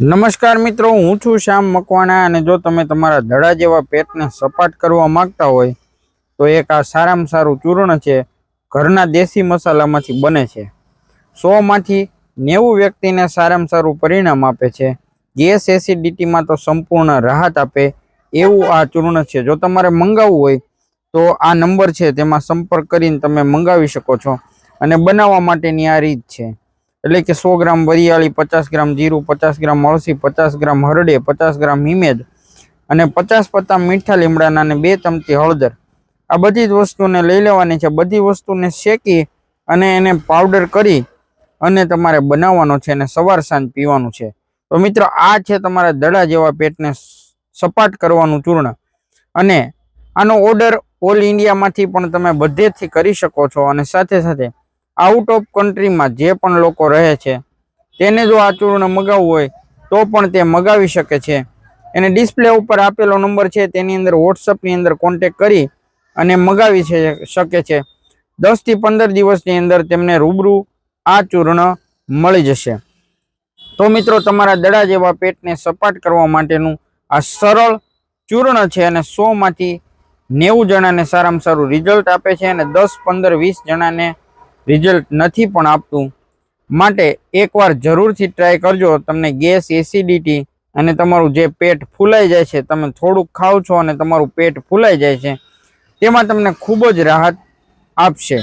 નમસ્કાર મિત્રો, હું છું શ્યામ મકવાણા અને જો તમે તમારા ધડા જેવા પેટને સપાટ કરવા માંગતા હોય, તો એક આ સારામાં સારું ચૂર્ણ છે, ઘરના દેશી મસાલામાંથી બને છે. સોમાંથી નેવું વ્યક્તિને સારામાં સારું પરિણામ આપે છે. ગેસ એસિડિટીમાં તો સંપૂર્ણ રાહત આપે એવું આ ચૂર્ણ છે. જો તમારે મંગાવવું હોય, તો આ નંબર છે, તેમાં સંપર્ક કરીને તમે મંગાવી શકો છો. અને બનાવવા માટેની આ રીત છે. એટલે કે સો ગ્રામ વરિયાળી, પચાસ ગ્રામ જીરું, પચાસ ગ્રામ અળસી, પચાસ ગ્રામ હરડે, પચાસ ગ્રામ હિમેજ અને પચાસ પત્તા મીઠા લીમડાના અને બે ચમચી હળદર. આ બધી જ વસ્તુને લઈ લેવાની છે. બધી વસ્તુને શેકી અને એને પાવડર કરી અને તમારે બનાવવાનો છે અને સવાર સાંજ પીવાનું છે. તો મિત્રો, આ છે તમારા દડા જેવા પેટને સપાટ કરવાનું ચૂર્ણ. અને આનો ઓર્ડર ઓલ ઇન્ડિયામાંથી પણ તમે બધેથી કરી શકો છો અને સાથે સાથે આઉટ ઓફ કન્ટ્રીમાં જે પણ લોકો રહે છે, તેને જો આ ચૂર્ણ મગાવવું હોય, તો પણ તે મગાવી શકે છે. એને ડિસ્પ્લે ઉપર આપેલો નંબર છે, તેની અંદર વોટ્સઅપની અંદર કોન્ટેક કરી અને મગાવી શકે છે. દસથી પંદર દિવસની અંદર તેમને રૂબરૂ આ ચૂર્ણ મળી જશે. તો મિત્રો, તમારા દડા જેવા પેટને સપાટ કરવા માટેનું આ સરળ ચૂર્ણ છે અને સોમાંથી નેવું જણાને સારામાં સારું રિઝલ્ટ આપે છે અને દસ, પંદર, વીસ જણાને રિઝલ્ટ નથી પણ આપતું. માટે એકવાર જરૂરથી ટ્રાય કરજો. તમને ગેસ એસિડિટી અને તમારું જે પેટ ફૂલાઈ જાય છે, તમે થોડુંક ખાવ છો અને તમારું પેટ ફૂલાઈ જાય છે, તેમાં તમને ખૂબ જ રાહત આપશે.